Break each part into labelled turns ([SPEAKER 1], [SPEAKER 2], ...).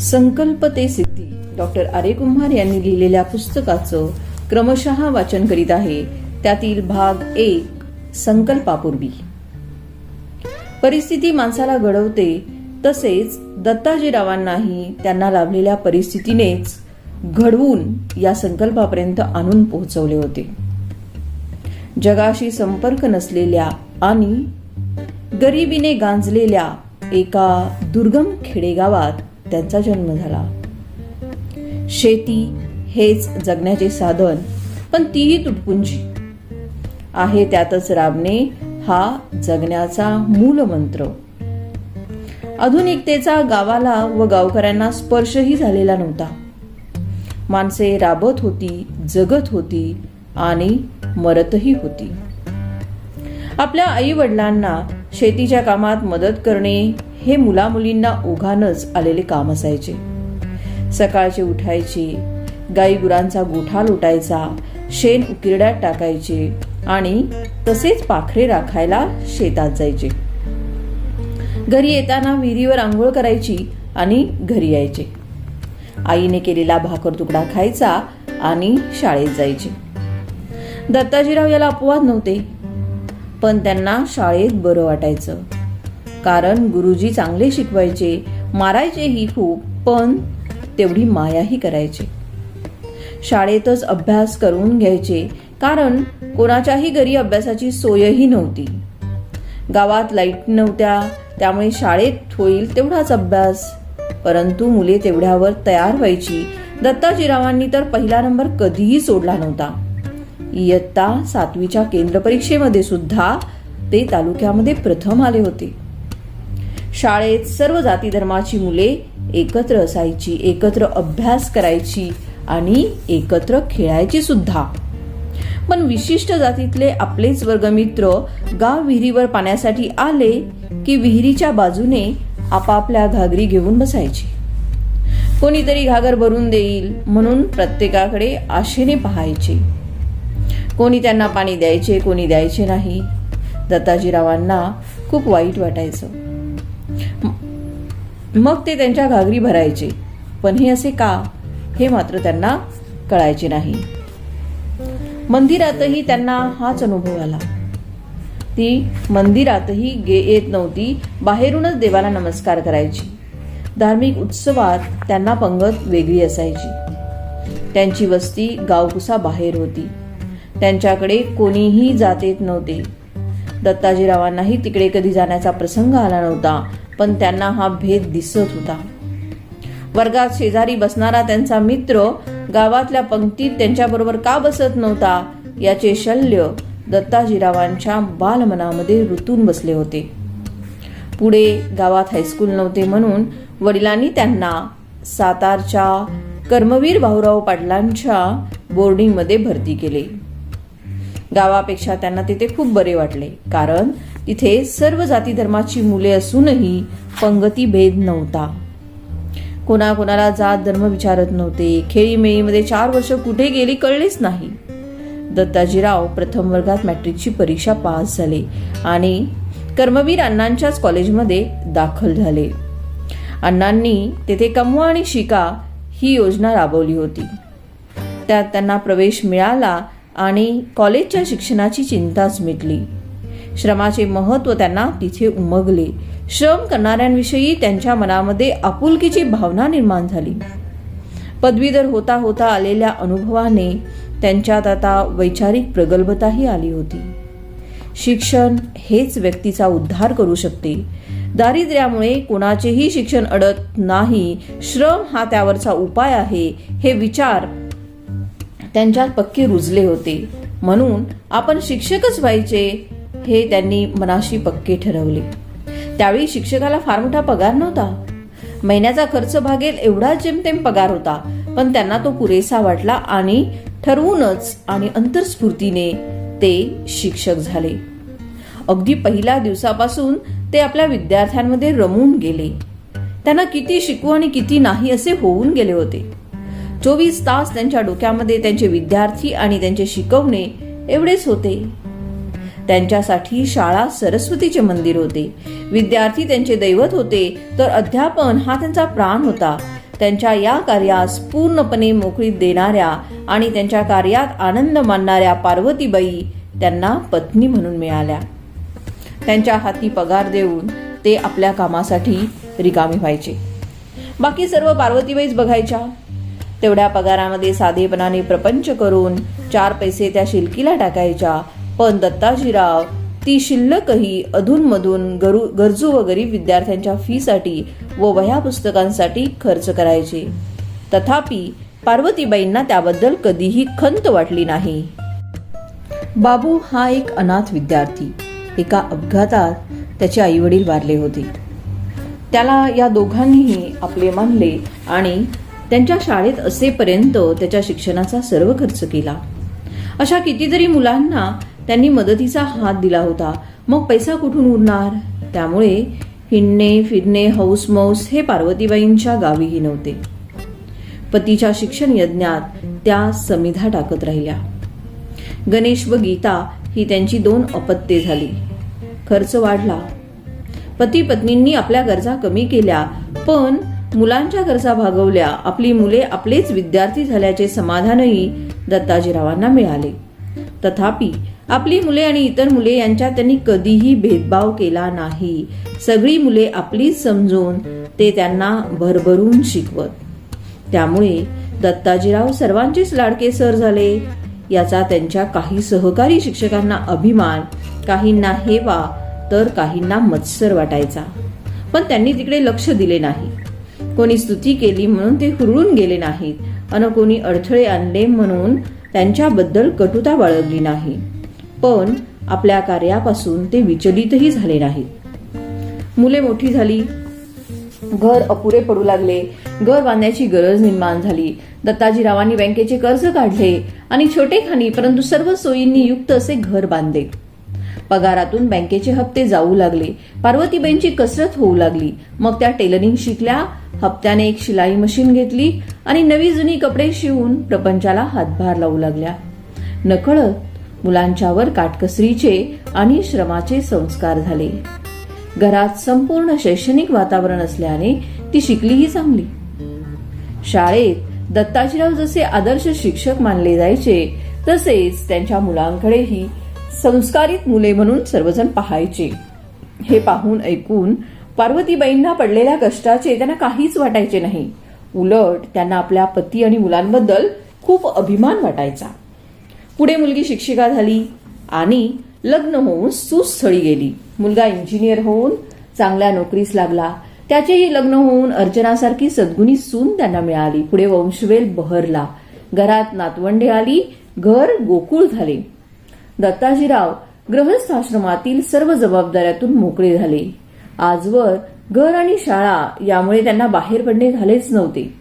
[SPEAKER 1] संकल्प ते सिद्धी. डॉक्टर आरे कुंभार यांनी लिहिलेल्या पुस्तकाचं क्रमशः वाचन करीत आहे. त्यातील भाग एक संकल्पापूर्वी. परिस्थिती माणसाला घडवते तसेच दत्ताजीरावांनाही त्यांना लाभलेल्या परिस्थितीनेच घडवून या संकल्पापर्यंत आणून पोहोचवले होते. जगाशी संपर्क नसलेल्या आणि गरिबीने गांजलेल्या एका दुर्गम खेडेगावात त्यांचा जन्म झाला. शेती हेच जगण्याचे साधन पण तीही तुटपुंजी. आहे त्यातच राबणे हा जगण्याचा मूलमंत्र. आधुनिकतेचा गावाला व गावकऱ्यांना स्पर्शही झालेला नव्हता. माणसे राबत होती जगत होती आणि मरतही होती. आपल्या आई वडिलांना शेतीच्या कामात मदत करणे हे मुलामुलींना ओघानच आलेले काम असायचे. सकाळचे उठायचे गाई गुरांचा गोठा लोटायचा शेण उकिरड्यात टाकायचे आणि तसेच पाखरे राखायला शेतात जायचे. घरी येताना विहिरीवर आंघोळ करायची आणि घरी यायचे. आईने केलेला भाकर तुकडा खायचा आणि शाळेत जायचे. दत्ताजीराव याला अपवाद नव्हते. पण त्यांना शाळेत बरं वाटायचं. कारण गुरुजी चांगले शिकवायचे मारायचेही खूप पण तेवढी मायाही करायचे. शाळेतच अभ्यास करून घ्यायचे कारण कोणाच्याही घरी अभ्यासाची सोयही नव्हती. गावात लाइट नव्हत्या त्यामुळे शाळेत होईल तेवढाच अभ्यास. परंतु मुले तेवढ्यावर तयार व्हायची. दत्ताजीरावांनी तर पहिला नंबर कधीही सोडला नव्हता. इयत्ता सातवीच्या केंद्र परीक्षेमध्ये सुद्धा ते तालुक्यामध्ये प्रथम आले होते. शाळेत सर्व जाती धर्माची मुले एकत्र असायची एकत्र अभ्यास करायची आणि एकत्र खेळायची सुद्धा. पण विशिष्ट जातीतले आपलेच वर्गमित्र गाव विहिरीवर पाण्यासाठी आले की विहिरीच्या बाजूने आपापल्या घागरी घेऊन बसायचे. कोणीतरी घागर भरून देईल म्हणून प्रत्येकाकडे आशेने पाहायचे. कोणी त्यांना पाणी द्यायचे कोणी द्यायचे नाही. दत्ताजीरावांना खूप वाईट वाटायचं. मग ते त्यांच्या घागरी भरायचे. पण हे असे का? हे मात्र त्यांना कळायचे नाही. मंदिरातही त्यांना हाच अनुभव आला. ती मंदिरातही गे येत नव्हती. बाहेरूनच देवाला नमस्कार करायची. धार्मिक उत्सवात त्यांना पंगत वेगळी असायची. त्यांची वस्ती गावकुसा बाहेर होती. त्यांच्याकडे कोणीही जात येत नव्हते. दत्ताजीरावांनाही तिकडे कधी जाण्याचा प्रसंग आला नव्हता पण त्यांना हा भेद दिसत होता. वर्गात शेजारी बसणारा त्यांचा मित्र गावातल्या पंक्तीत त्यांच्याबरोबर का बसत नव्हता याचे शल्य दत्ताजीरावांच्या बालमनामध्ये रुतून बसले होते. पुढे गावात हायस्कूल नव्हते म्हणून वडिलांनी त्यांना सातारच्या कर्मवीर भाऊराव पाटलांच्या बोर्डिंगमध्ये भरती केले. गावापेक्षा त्यांना तिथे खूप बरे वाटले. कारण तिथे सर्व जाती धर्माची मुले असूनही पंगती भेद नव्हता. कोणाकोणाला जात धर्म विचारत नव्हते. खेळीमेळीमध्ये चार वर्ष कुठे गेली कळलेच नाही. दत्ताजीराव प्रथम वर्गात मॅट्रिकची परीक्षा पास झाले आणि कर्मवीर अण्णांच्याच कॉलेजमध्ये दाखल झाले. अण्णांनी तेथे कमवा आणि शिका ही योजना राबवली होती. त्यात त्यांना प्रवेश मिळाला आणि कॉलेजच्या शिक्षणाची चिंताच मिटली. श्रमाचे महत्त्व त्यांना तिथे उमगले. श्रम करणाऱ्यांविषयी त्यांच्या मनामध्ये आपुलकीची भावना निर्माण झाली. पदवीधर होता होता आलेल्या अनुभवाने त्यांच्यात आता वैचारिक प्रगल्भताही आली होती. शिक्षण हेच व्यक्तीचा उद्धार करू शकते. दारिद्र्यामुळे कोणाचेही शिक्षण अडत नाही. श्रम हा त्यावरचा उपाय आहे हे विचार त्यांच्यात पक्के रुजले होते. म्हणून आपण शिक्षकच व्हायचे हे त्यांनी मनाशी पक्के ठरवले. त्यावेळी शिक्षकाला फार मोठा पगार नव्हता. महिन्याचा खर्च भागेल एवढा जेमतेम पगार होता पण त्यांना तो पुरेसा वाटला आणि ठरवूनच आणि अंतर्स्फूर्तीने ते शिक्षक झाले. अगदी पहिल्या दिवसापासून ते आपल्या विद्यार्थ्यांमध्ये रमून गेले. त्यांना किती शिकवू आणि किती नाही असे होऊन गेले होते. चोवीस तास त्यांच्या डोक्यामध्ये त्यांचे विद्यार्थी आणि त्यांचे शिकवणे एवढेच होते. त्यांच्यासाठी शाळा सरस्वतीचे मंदिर होते. विद्यार्थी त्यांचे दैवत होते तर अध्यापन हा त्यांचा प्राण होता. त्यांच्या या कार्यास पूर्णपणे मोकळीत देणाऱ्या आणि त्यांच्या कार्यात आनंद मानणाऱ्या पार्वतीबाई त्यांना पत्नी म्हणून मिळाल्या. त्यांच्या हाती पगार देऊन ते आपल्या कामासाठी रिकामी व्हायचे. बाकी सर्व पार्वतीबाईच बघायच्या. तेवढ्या पगारामध्ये साधेपणाने प्रपंच करून चार पैसे त्या शिलकीला टाकायच्या. पण दत्ताजीराव ती शिल्लकही अधूनमधून गरु गरजू व गरीब विद्यार्थ्यांच्या फीसाठी व वह्या पुस्तकांसाठी खर्च करायचे. तथापि पार्वतीबाईंना त्याबद्दल कधीही खंत वाटली नाही. बाबू हा एक अनाथ विद्यार्थी. एका अपघातात त्याचे आईवडील वारले होते. त्याला या दोघांनीही आपले मानले आणि त्यांच्या शाळेत असेपर्यंत त्याच्या शिक्षणाचा सर्व खर्च केला. अशा कितीतरी मुलांना त्यांनी मदतीचा हात दिला होता. मग पैसा कुठून उरणार? त्यामुळे हिंडणे फिरणे हौस मौस हे पार्वतीबाईंच्या गावीही नव्हते. पतीच्या शिक्षण यज्ञात त्या समिधा टाकत राहिल्या. गणेश व गीता ही त्यांची दोन अपत्ये झाली. खर्च वाढला. पती पत्नींनी आपल्या गरजा कमी केल्या पण मुलांच्या गरजा भागवल्या आपली मुले आपलेच विद्यार्थी झाल्याचे समाधानही दत्ताजीरावांना मिळाले. तथापि आपली मुले आणि इतर मुले यांच्यात त्यांनी कधीही भेदभाव केला नाही. सगळी मुले आपलीच समजून ते त्यांना भरभरून शिकवत. त्यामुळे दत्ताजीराव सर्वांचेच लाडके सर झाले. याचा त्यांच्या काही सहकारी शिक्षकांना अभिमान काहींना हेवा तर काहींना मत्सर वाटायचा. पण त्यांनी तिकडे लक्ष दिले नाही. कोणी स्तुती केली म्हणून ते हुरळून गेले नाहीत. अन कोणी अडथळे आणले म्हणून त्यांच्याबद्दल कटुता बाळगली नाही. पण आपल्या कार्यापासून ते विचलितही झाले नाहीत. मुले मोठी झाली. घर अपुरे पडू लागले. घर बांधण्याची गरज निर्माण झाली. दत्ताजीरावांनी बँकेचे कर्ज काढले आणि छोटे खाणी परंतु सर्व सोयींनी युक्त असे घर बांधले. पगारातून बँकेचे हप्ते जाऊ लागले. पार्वतीबाईंची कसरत होऊ लागली. मग त्या टेलरिंग शिकल्या हप्त्याने एक शिलाई मशीन घेतली आणि नवी जुनी कपडे शिवून प्रपंचाला हातभार लावू लागल्या. नकळत मुलांच्यावर काटकसरीचे आणि श्रमाचे संस्कार झाले. घरात संपूर्ण शैक्षणिक वातावरण असल्याने ती शिकलीही चांगली. शाळेत दत्ताजीराव जसे आदर्श शिक्षक मानले जायचे तसेच त्यांच्या मुलांकडेही संस्कारित मुले म्हणून सर्वजण पाहायचे. हे पाहून ऐकून पार्वतीबाईंना पडलेल्या कष्टाचे त्यांना काहीच वाटायचे नाही. उलट त्यांना आपल्या पती आणि मुलांबद्दल खूप अभिमान वाटायचा. पुढे मुलगी शिक्षिका झाली आणि लग्न होऊन सुस्थळी गेली. मुलगा इंजिनियर होऊन चांगल्या नोकरीस लागला. त्याचेही लग्न होऊन अर्चनासारखी सद्गुणी सून त्यांना मिळाली. पुढे वंशवेल बहरला. घरात नातवंडे आली. घर गोकुळ झाले. दत्ताजीराव गृहस्थाश्रमातील सर्व जबाबदाऱ्यातून मोकळे झाले. आजवर घर आणि शाळा यामुळे त्यांना बाहेर पडणे झालेच नव्हते.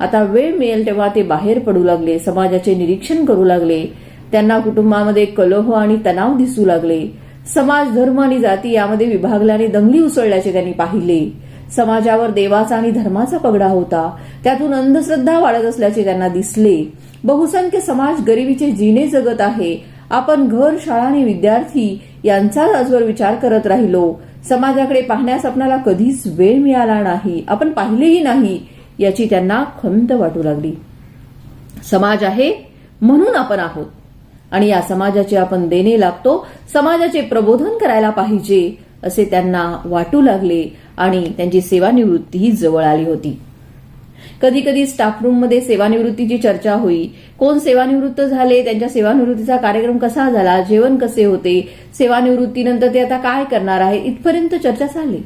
[SPEAKER 1] आता वेळ मिळेल तेव्हा ते बाहेर पडू लागले समाजाचे निरीक्षण करू लागले त्यांना कुटुंबामध्ये कलह आणि तणाव दिसू लागले. समाज धर्म आणि जाती यामध्ये विभागल्याने दंगली उसळल्याचे त्यांनी पाहिले. समाजावर देवाचा आणि धर्माचा पगडा होता. त्यातून अंधश्रद्धा वाढत असल्याचे त्यांना दिसले. बहुसंख्य समाज गरिबीचे जिने जगत आहे. आपण घर शाळा आणि विद्यार्थी यांचाच आजवर विचार करत राहिलो. समाजाकडे पाहण्यास आपणाला कधीच वेळ मिळाला नाही. आपण पाहिलेही नाही याची त्यांना खंत वाटू लागली. समाज आहे म्हणून आपण आहोत. आणि या समाजाचे आपण देणे लागतो समाजाचे प्रबोधन करायला पाहिजे असे त्यांना वाटू लागले आणि त्यांची सेवानिवृत्तीही जवळ आली होती. कधी कधी स्टाफ रूममध्ये सेवानिवृत्तीची चर्चा होई. कोण सेवानिवृत्त झाले? त्यांच्या सेवानिवृत्तीचा कार्यक्रम कसा झाला? जेवण कसे होते? सेवानिवृत्तीनंतर ते आता काय करणार आहे? इथपर्यंत चर्चा चालली.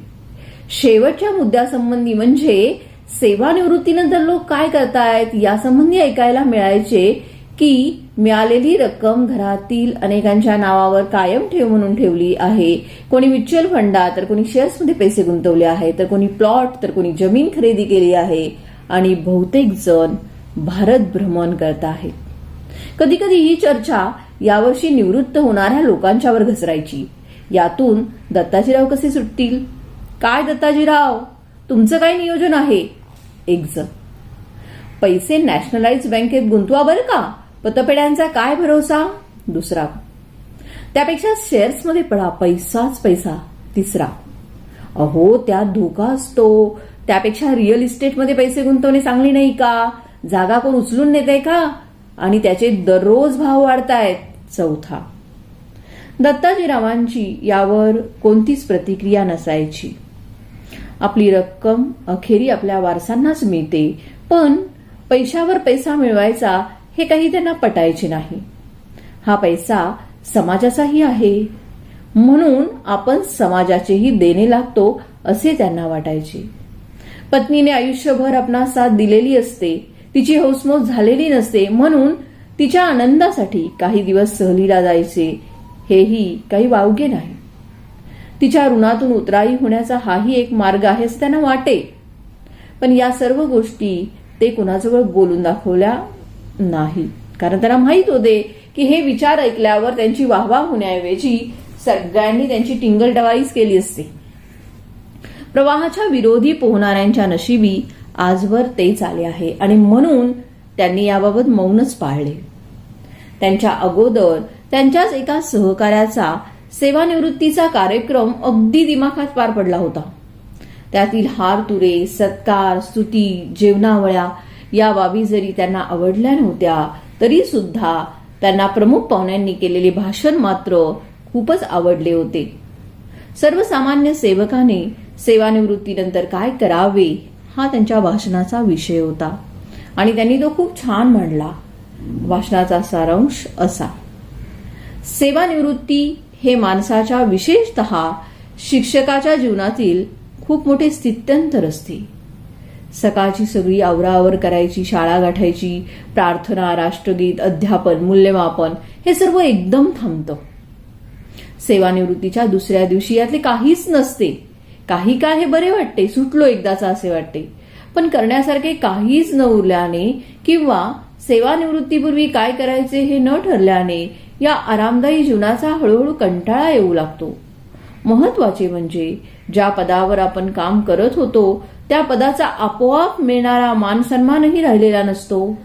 [SPEAKER 1] शेवटच्या मुद्द्यासंबंधी म्हणजे सेवानिवृत्तीनंतर लोक काय करतायत यासंबंधी ऐकायला मिळायचे की मिळालेली रक्कम घरातील अनेकांच्या नावावर कायम ठेव म्हणून ठेवली आहे. कोणी म्युच्युअल फंडात तर कोणी शेअर्समध्ये पैसे गुंतवले आहेत तर कोणी प्लॉट तर कोणी जमीन खरेदी केली आहे. आणि बहुतेक जण भारत भ्रमण करत आहेत. कधी कधी ही चर्चा यावर्षी निवृत्त होणाऱ्या लोकांच्यावर घसरायची. यातून दत्ताजीराव कसे सुटतील? काय दत्ताजीराव? तुमचं काय नियोजन आहे? एक जण. पैसे नॅशनलाइज बँकेत गुंतवा बरं का? पतपेड्यांचा काय भरोसा? दुसरा. त्यापेक्षा शेअर्समध्ये पडा पैसाच पैसा. तिसरा. अहो त्यात धोका असतो. त्यापेक्षा रिअल इस्टेटमध्ये पैसे गुंतवणे चांगले नाही का? जागा कोण उचलून नेते का? आणि त्याचे दररोज भाव वाढतायत चौथा. दत्ताजीरावांची यावर कोणतीच प्रतिक्रिया नसायची. आपली रक्कम अखेरी आपल्या वारसांनाच मिळते पण पैशावर पैसा मिळवायचा हे काही त्यांना पटायचे नाही. हा पैसा समाजाचाही आहे. म्हणून आपण समाजाचेही देणे लागतो असे त्यांना वाटायचे. पत्नीने आयुष्यभर आपणा साथ दिलेली असते. तिची हौसमौस झालेली नसते. म्हणून तिच्या आनंदासाठी काही दिवस सहलीला जायचे. हेही काही वावगे नाही. तिच्या ऋणातून उतराई होण्याचा हाही एक मार्ग आहे असं त्यांना वाटे. पण या सर्व गोष्टी ते कुणाजवळ बोलून दाखवल्या नाही. कारण त्यांना माहीत होते की हे विचार ऐकल्यावर त्यांची वाहवा होण्याऐवजी सगळ्यांनी त्यांची टिंगलटवाळीच केली असते. प्रवाहाच्या विरोधी पोहणाऱ्यांच्या नशिबी आजवर तेच आले आहे आणि म्हणून त्यांनी याबाबत मौनच पाळले. त्यांच्या अगोदर त्यांच्याच एका सहकार्याचा सेवानिवृत्तीचा कार्यक्रम अगदी दिमाखात पार पडला होता. त्यातील हार तुरे सत्कार स्तुती जेवणावळ्या या बाबी जरी त्यांना आवडल्या नव्हत्या तरी सुद्धा त्यांना प्रमुख पाहुण्यांनी केलेले भाषण मात्र खूपच आवडले होते. सर्वसामान्य सेवकाने सेवानिवृत्तीनंतर काय करावे हा त्यांच्या भाषणाचा विषय होता. आणि त्यांनी तो खूप छान मांडला. भाषणाचा सारांश असा. सेवानिवृत्ती हे माणसाच्या विशेषत शिक्षकाच्या जीवनातील खूप मोठे स्थित्यंतर असते. सकाळची सगळी आवरावर करायची शाळा गाठायची प्रार्थना राष्ट्रगीत अध्यापन मूल्यमापन हे सर्व एकदम थांबतं. सेवानिवृत्तीच्या दुसऱ्या दिवशी यातले काहीच नसते. काही काळ हे बरे वाटते सुटलो एकदाचा असे वाटते. पण करण्यासारखे काहीच न उरल्याने किंवा सेवानिवृत्तीपूर्वी काय करायचे हे न ठरल्याने या आरामदायी जीवनाचा हळूहळू कंटाळा येऊ लागतो. महत्त्वाचे म्हणजे ज्या पदावर आपण काम करत होतो त्या पदाचा आपोआप मिळणारा मानसन्मानही राहिलेला नसतो.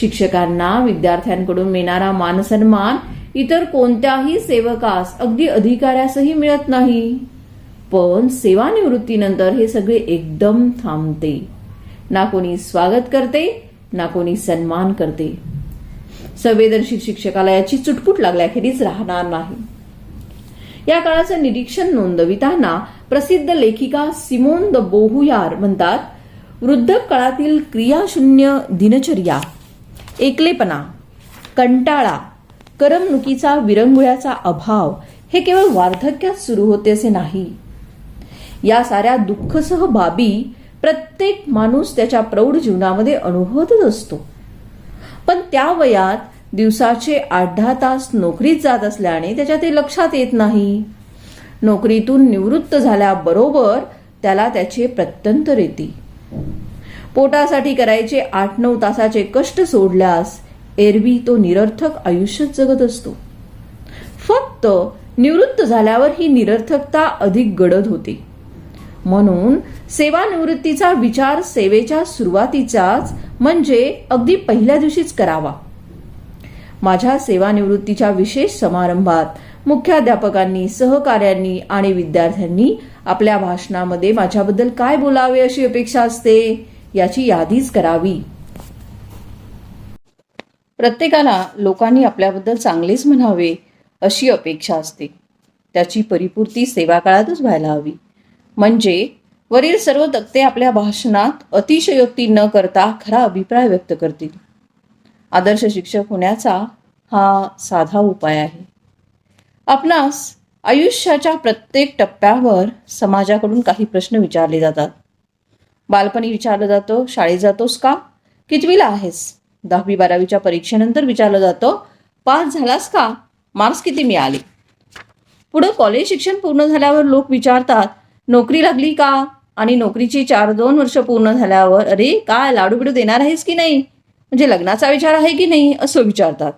[SPEAKER 1] शिक्षकांना विद्यार्थ्यांकडून मिळणारा मानसन्मान इतर कोणत्याही सेवकास अगदी अधिकाऱ्यासही मिळत नाही. पण सेवानिवृत्तीनंतर हे सगळे एकदम थांबते. ना कोणी स्वागत करते ना कोणी सन्मान करते. संवेदनशील शिक्षकाला याची चुटपुट लागल्याखेरीज राहणार नाही. या काळाचं निरीक्षण नोंदविताना प्रसिद्ध लेखिका सिमोन द बोहुयार म्हणतात वृद्ध काळातील क्रियाशून्य दिनचर्या एकलेपणा कंटाळा करमणुकीचा विरंगुळ्याचा अभाव हे केवळ वार्धक्यात सुरू होते असे नाही. या साऱ्या दुःखसह बाबी प्रत्येक माणूस त्याच्या प्रौढ जीवनामध्ये अनुभवतच असतो. पण त्या वयात दिवसाचे आठ दहा तास नोकरीत जात असल्याने त्याच्या ते लक्षात येत नाही. नोकरीतून निवृत्त झाल्याबरोबर त्याला त्याचे प्रत्यंतर येते. पोटासाठी करायचे आठ नऊ तासाचे कष्ट सोडल्यास एरवी तो निरर्थक आयुष्यच जगत असतो. फक्त निवृत्त झाल्यावर ही निरर्थकता अधिक गडद होते. म्हणून सेवानिवृत्तीचा विचार सेवेच्या सुरुवातीचाच म्हणजे अगदी पहिल्या दिवशीच करावा. माझ्या सेवानिवृत्तीच्या विशेष समारंभात मुख्याध्यापकांनी सहकार्यांनी आणि विद्यार्थ्यांनी आपल्या भाषणामध्ये माझ्याबद्दल काय बोलावे अशी अपेक्षा असते याची यादीच करावी. प्रत्येकाला लोकांनी आपल्याबद्दल चांगलेच म्हणावे अशी अपेक्षा असते. त्याची परिपूर्ती सेवा काळातच व्हायला हवी. म्हणजे वरील सर्व तक्ते आपल्या भाषणात अतिशयोक्ती न करता खरा अभिप्राय व्यक्त करतील. आदर्श शिक्षक होण्याचा हा साधा उपाय आहे. आपणास आयुष्याच्या प्रत्येक टप्प्यावर समाजाकडून काही प्रश्न विचारले जातात. बालपणी विचारलं जातं शाळेत जातोस का? कितवीला आहेस? दहावी बारावीच्या परीक्षेनंतर विचारलं जातं पास झालास का? मार्क्स किती मिळाले? पुढं कॉलेज शिक्षण पूर्ण झाल्यावर लोक विचारतात नोकरी लागली का? आणि नोकरीची चार दोन वर्ष पूर्ण झाल्यावर अरे काय लाडू बिडू देणार आहेस की नाही? म्हणजे लग्नाचा विचार आहे की नाही असं विचारतात.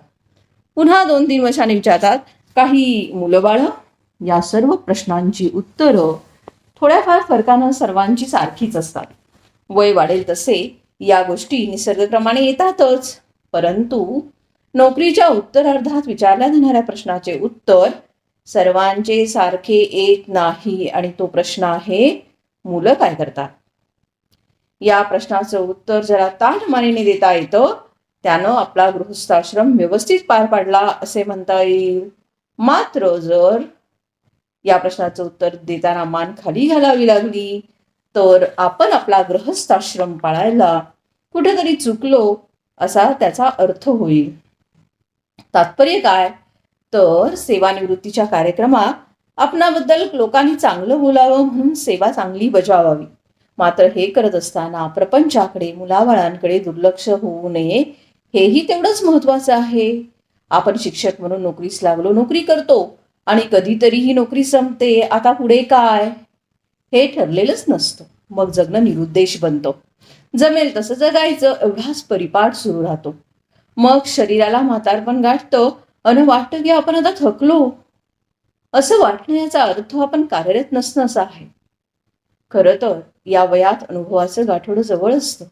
[SPEAKER 1] पुन्हा दोन तीन वर्षांनी विचारतात काही मुलंबाळं या सर्व प्रश्नांची उत्तरं थोड्याफार फरकानं सर्वांची सारखीच असतात. वय वाढेल तसे या गोष्टी निसर्गक्रमाने येतातच. परंतु नोकरीच्या उत्तरार्धात विचारल्या जाणाऱ्या प्रश्नाचे उत्तर सर्वांचे सारखे एक नाही आणि तो प्रश्न आहे मुलं काय करतात? या प्रश्नाचं उत्तर जरा ताठमानेने देता येतं. त्यानं आपला गृहस्थाश्रम व्यवस्थित पार पाडला असे म्हणता येईल. मात्र जर या प्रश्नाचं उत्तर देताना मान खाली घालावी लागली तर आपण आपला गृहस्थाश्रम पाळायला कुठेतरी चुकलो असा त्याचा अर्थ होईल. तात्पर्य काय? तर सेवानिवृत्तीच्या कार्यक्रमात आपणाबद्दल लोकांनी चांगलं बोलावं म्हणून सेवा चांगली बजावावी. मात्र हे करत असताना प्रपंचाकडे मुलाबाळांकडे दुर्लक्ष होऊ नये हेही तेवढंच महत्वाचं आहे. आपण शिक्षक म्हणून नोकरीस लागलो नोकरी करतो आणि कधीतरी ही नोकरी संपते आता पुढे काय? हे ठरलेलंच नसतं. मग जगणं निरुद्देश बनतो. जमेल तसं जगायचं एवढाच परिपाठ सुरू राहतो. मग शरीराला म्हातारपण गाठतं अन वाटतं की आपण आता थकलो. असं वाटणं याचा अर्थ आपण कार्यरत नसणं असा आहे. खरं तर या वयात अनुभवाचं गाठोडं जवळ असतं.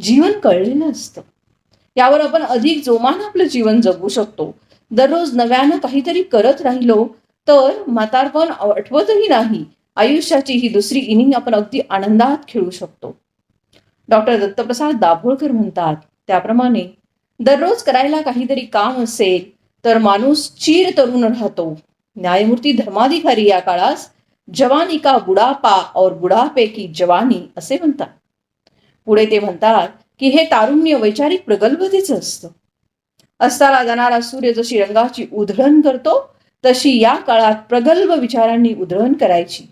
[SPEAKER 1] जीवन कळलेलं असतं. यावर आपण अधिक जोमानं आपलं जीवन जगू शकतो. दररोज नव्यानं काहीतरी करत राहिलो तर म्हातारपण आठवतही नाही. आयुष्याची ही दुसरी इनिंग आपण अगदी आनंदात खेळू शकतो. डॉक्टर दत्तप्रसाद दाभोळकर म्हणतात त्याप्रमाणे दररोज करायला काहीतरी काम असेल तर माणूस चिर तरुण राहतो. न्यायमूर्ती धर्माधिकारी या काळास जवानी का बुडापा और बुढापे की जवानी असे म्हणतात. पुढे ते म्हणतात की हे तारुण्य वैचारिक प्रगल्भतेचं असतं. अस्ताला जाणारा सूर्य जशी रंगाची उधळण करतो तशी या काळात प्रगल्भ विचारांनी उधळण करायची.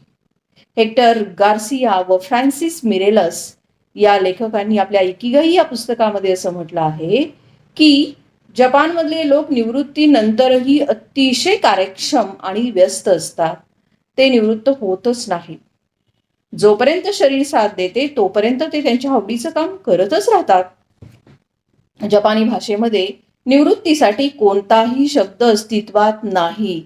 [SPEAKER 1] हेक्टर गार्सिया व फ्रान्सिस मिरेलस या लेखकांनी आपल्या इकिगाई या पुस्तकामध्ये असं म्हटलं आहे की जपानमधले लोक निवृत्तीनंतरही अतिशय कार्यक्षम आणि व्यस्त असतात. ते निवृत्त होतच नाही. जोपर्यंत शरीर साथ देते तोपर्यंत ते त्यांच्या आवडीचं काम करतच राहतात. जपानी भाषेमध्ये निवृत्तीसाठी कोणताही शब्द अस्तित्वात नाही.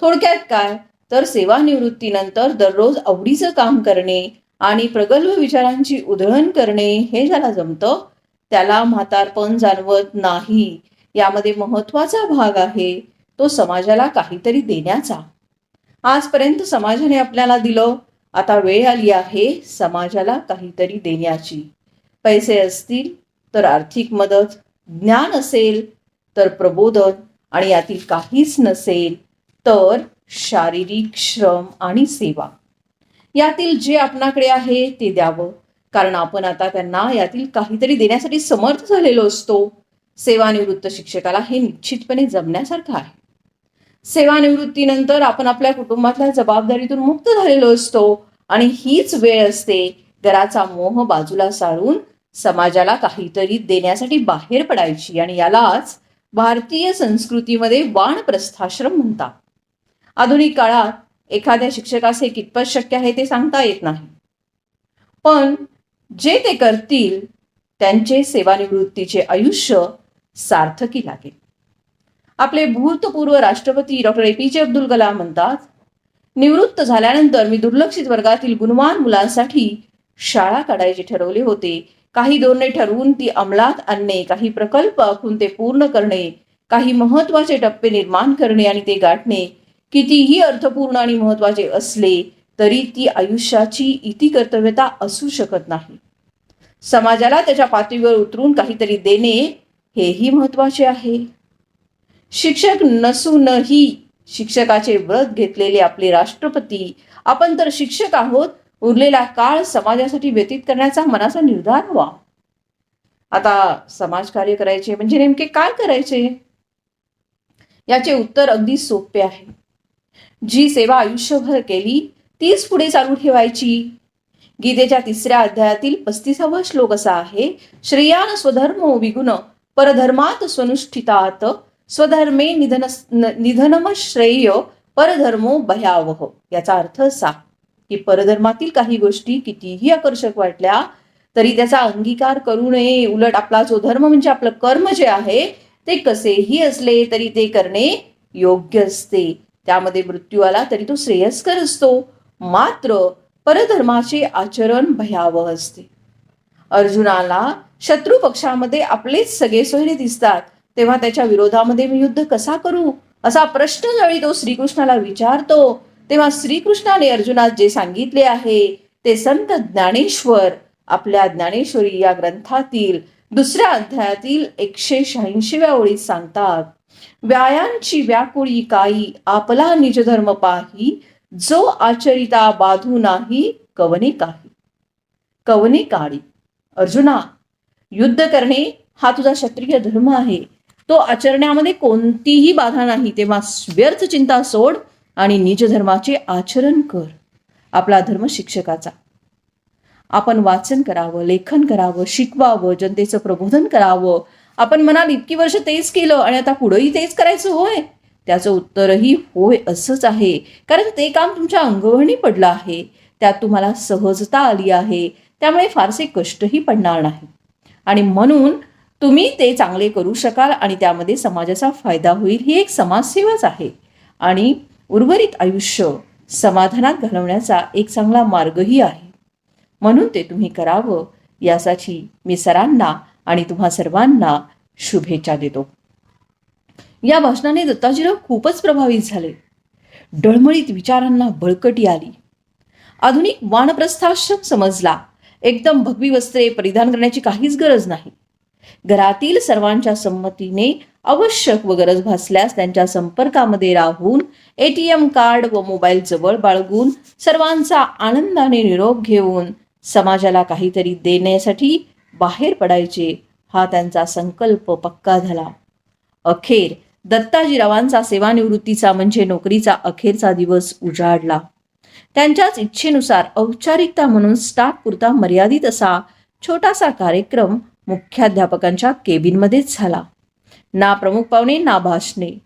[SPEAKER 1] थोडक्यात काय? तर सेवानिवृत्तीनंतर दररोज आवडीचं काम करणे आणि प्रगल्भ विचारांची उधळण करणे हे ज्याला जमतं त्याला म्हातारपण जाणवत नाही. यामध्ये महत्त्वाचा भाग आहे. तो समाजाला काहीतरी देण्याचा. आजपर्यंत समाजाने आपल्याला दिलं. आता वेळ आली आहे समाजाला काहीतरी देण्याची. पैसे असतील तर आर्थिक मदत ज्ञान असेल तर प्रबोधन आणि यातील काहीच नसेल तर शारीरिक श्रम आणि सेवा. यातील जे आपणाकडे आहे ते द्यावं. कारण आपण आता त्यांना यातील काहीतरी देण्यासाठी समर्थ झालेलो असतो. सेवानिवृत्त शिक्षकाला हे निश्चितपणे जमण्यासारखं आहे. सेवानिवृत्तीनंतर आपण आपल्या कुटुंबातल्या जबाबदारीतून मुक्त झालेलो असतो आणि हीच वेळ असते घराचा मोह बाजूला सारून समाजाला काहीतरी देण्यासाठी बाहेर पडायची आणि यालाच भारतीय संस्कृतीमध्ये वाणप्रस्थाश्रम म्हणतात. आधुनिक काळात एखाद्या शिक्षकास हे कितपत शक्य आहे ते सांगता येत नाही. पण जे ते करतील त्यांचे सेवानिवृत्तीचे आयुष्य सार्थकी लागेल. आपले भूतपूर्व राष्ट्रपती डॉक्टर ए पी जे अब्दुल कलाम म्हणतात निवृत्त झाल्यानंतर मी दुर्लक्षित वर्गातील गुणवान मुलांसाठी शाळा काढायचे ठरवले होते. काही धोरणे ठरवून ती अंमलात आणणे काही प्रकल्प आखून ते पूर्ण करणे काही महत्त्वाचे टप्पे निर्माण करणे आणि ते गाठणे. कितीही अर्थपूर्ण आणि महत्त्वाचे असले तरी ती आयुष्याची इति कर्तव्यता असू शकत नाही. समाजाला त्याच्या पातळीवर उतरून काहीतरी देणे हेही महत्त्वाचे आहे. शिक्षक नसूनही शिक्षकाचे व्रत घेतलेले आपले राष्ट्रपती आपण तर शिक्षक आहोत उरलेला काळ समाजासाठी व्यतीत करण्याचा मनाचा निर्धार व्हा आता समाजकार्य करायचे म्हणजे नेमके काय करायचे? याचे उत्तर अगदी सोपे आहे. जी सेवा आयुष्यभर केली तीच पुढे चालू ठेवायची. गीतेच्या तिसऱ्या अध्यायातील पस्तीसावा श्लोक असा आहे श्रेयान स्वधर्म विगुण परधर्मात स्वनुष्ठितात स्वधर्मे निधन निधनम श्रेय परधर्मो भयावह. याचा अर्थ असा की परधर्मातील काही गोष्टी कितीही आकर्षक वाटल्या तरी त्याचा अंगीकार करू नये. उलट आपला जो धर्म म्हणजे आपलं कर्म जे आहे ते कसेही असले तरी ते करणे योग्य असते. त्यामध्ये मृत्यू आला तरी तो श्रेयस्कर असतो. मात्र परधर्माचे आचरण भयावह असते. अर्जुनाला शत्रू पक्षामध्ये आपलेच सगळे सोयरे दिसतात. तेव्हा त्याच्या विरोधामध्ये मी युद्ध कसा करू? असा प्रश्न ज्यावेळी तो श्रीकृष्णाला विचारतो. तेव्हा श्रीकृष्णाने अर्जुनात जे सांगितले आहे ते संत ज्ञानेश्वर. आपल्या ज्ञानेश्वरी या ग्रंथातील दुसऱ्या अध्यायातील एकशे शहाऐंशीव्या ओळीत सांगतात व्यायांची व्याकुळी काई आपला निज धर्म पाही जो आचरिता बाधू नाही कवने काही. कवने काळी? अर्जुना युद्ध करणे हा तुझा क्षत्रिय धर्म आहे. तो आचरण्यामध्ये कोणतीही बाधा नाही. तेव्हा व्यर्थ चिंता सोड आणि निज धर्माचे आचरण कर. आपला धर्म शिक्षकाचा. आपण वाचन करावं लेखन करावं शिकवावं जनतेचं प्रबोधन करावं. आपण म्हणाल इतकी वर्ष तेच केलं आणि आता पुढेही तेच करायचं होय? त्याचं उत्तरही होय असंच आहे. कारण ते काम तुमच्या अंगवळणी पडलं आहे. त्यात तुम्हाला सहजता आली आहे. त्यामुळे फारसे कष्टही पडणार नाही. आणि म्हणून तुम्ही ते चांगले करू शकाल आणि त्यामध्ये समाजाचा फायदा होईल. ही एक समाजसेवाच आहे. आणि उर्वरित आयुष्य समाधानात घालवण्याचा एक चांगला मार्गही आहे. म्हणून ते तुम्ही करावं यासाठी मी सरांना आणि तुम्हा सर्वांना शुभेच्छा देतो. या भाषणाने दत्ताजीराव खूपच प्रभावित झाले. डळमळीत विचारांना बळकटी आली. आधुनिक वानप्रस्थाश्रम समजला. एकदम भगवी वस्त्रे परिधान करण्याची काहीच गरज नाही. घरातील सर्वांच्या संमतीने आवश्यक व गरज भासल्यास त्यांच्या संपर्कामध्ये राहून एटीएम कार्ड व मोबाईल जवळ बाळगून सर्वांचा आनंदाने निरोप घेऊन समाजाला काहीतरी देण्यासाठी बाहेर पडायचे हा त्यांचा संकल्प पक्का झाला. अखेर दत्ताजीरावांचा सेवानिवृत्तीचा म्हणजे नोकरीचा अखेरचा दिवस उजाडला. त्यांच्याच इच्छेनुसार औपचारिकता म्हणून स्टाफ पुरता मर्यादित असा छोटासा कार्यक्रम मुख्याध्यापकांच्या केबिनमध्येच झाला. ना प्रमुख पाहुणे ना भाषणे.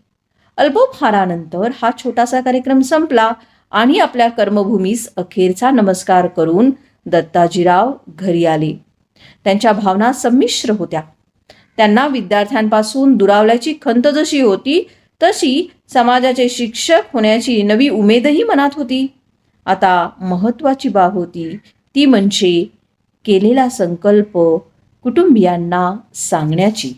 [SPEAKER 1] अल्पोपहारानंतर हा छोटासा कार्यक्रम संपला आणि आपल्या कर्मभूमीस अखेरचा नमस्कार करून दत्ताजीराव घरी आले. त्यांच्या भावना संमिश्र होत्या. त्यांना विद्यार्थ्यांपासून दुरावल्याची खंत जशी होती तशी समाजाचे शिक्षक होण्याची नवी उमेदही मनात होती. आता महत्त्वाची बाब होती. ती म्हणजे केलेला संकल्प कुटुंबियांना सांगण्याची.